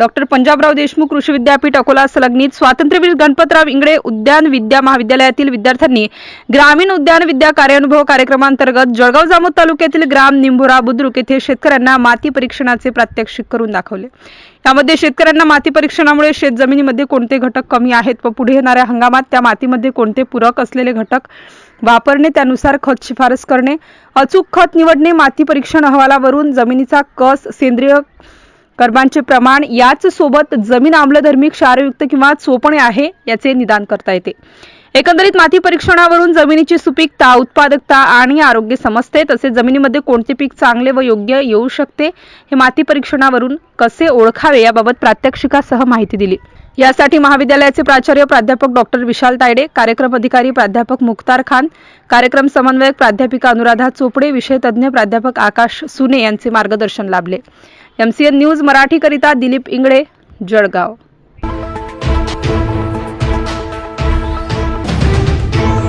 Doctor Panjabrao Deshmukh कृषी विद्यापीठ अकोला संलग्नित स्वातंत्र्यवीर गणपतराव इंगळे उद्यान विद्या महाविद्यालयातील विद्यार्थ्यांनी ग्रामीण उद्यान विद्या कार्यानुभव कार्यक्रमांतर्गत जळगाव जामोद तालुक्यातील ग्राम निंभोरा बुद्रुक येथे शेतकऱ्यांना माती परीक्षणाचे प्रात्यक्षिक करून दाखवले. यामध्ये शेतकऱ्यांना माती परीक्षणामुळे शेतजमिनीमध्ये कोणते घटक कमी आहेत व पुढे येणाऱ्या हंगामात त्या मातीमध्ये कोणते पूरक असलेले घटक वापरणे त्यानुसार खत शिफारस करणे अचूक खत निवडणे माती परीक्षण अहवालावरून जमिनीचा कस सेंद्रिय कर्बांचे प्रमाण याच सोबत जमीन आम्लधर्मी क्षारयुक्त किंवा चोपणे आहे याचे निदान करता येते. एकंदरीत माती परीक्षणावरून जमिनीची सुपीकता उत्पादकता आणि आरोग्य समजते. तसेच जमिनीमध्ये कोणते पीक चांगले व योग्य येऊ शकते हे माती परीक्षणावरून कसे ओळखावे याबाबत प्रात्यक्षिकासह माहिती दिली. यासाठी महाविद्यालयाचे प्राचार्य प्राध्यापक डॉक्टर विशाल तायडे कार्यक्रम अधिकारी प्राध्यापक मुक्तार खान कार्यक्रम समन्वयक प्राध्यापिका अनुराधा चोपडे विषय तज्ज्ञ प्राध्यापक आकाश सुने यांचे मार्गदर्शन लाभले. एमसीएन न्यूज मराठीकरिता दिलीप इंगळे जळगाव.